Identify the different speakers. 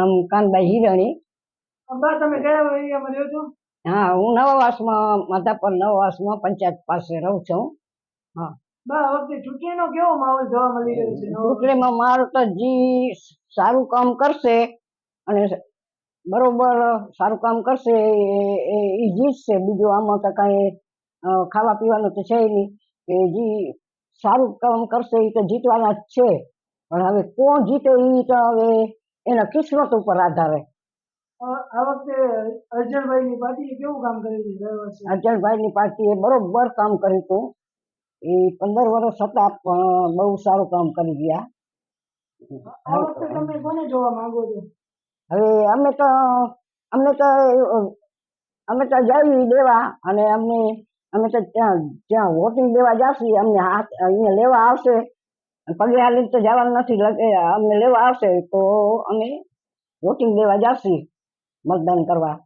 Speaker 1: નામ કાનબાઈ હિરાણી.
Speaker 2: બા તમે કયા એરિયામાં રહ્યો છો?
Speaker 1: હા હું નવાવાસમાં માધાપર નવાવાસમાં પંચાયત પાસે રહું છું.
Speaker 2: હા. ચૂંટણીનો કેવો માહોલ જોવા મળી રહ્યો છે?
Speaker 1: ચૂંટણીમાં મારું તો જી સારું કામ કરશે અને બરોબર સારું કામ કરશે એ જીતશે. બીજું આમાં તો કાંઈ ખાવા પીવાનું તો છે નહીં. કે જી સારું કામ કરશે એ તો જીતવાના જ છે. પણ હવે કોણ જીતે એ તો હવે એના કિસ્મત ઉપર આધારે.
Speaker 2: આ આ વખતે અર્જણભાઈની પાર્ટીએ કેવું કામ કર્યું છે દર વર્ષે
Speaker 1: અર્જણભાઈની પાર્ટીએ બરોબર કામ કર્યું હતું. એ પંદર વર્ષ હતા પણ બહુ સારું કામ કરી ગયા.
Speaker 2: આ વખતે તમે કોને જોવા માંગો છો?
Speaker 1: હવે અમે તો અમને તો અમે તો જાવી દેવા અને અમને અમે તો ત્યાં જ્યાં વોટિંગ દેવા જાશી અમને હાથ અહીંયા લેવા આવશે. પગે હાલી તો જવાનું નથી, લગે, અમને લેવા આવશે તો અમે વોટિંગ દેવા જાશી મતદાન કરવા.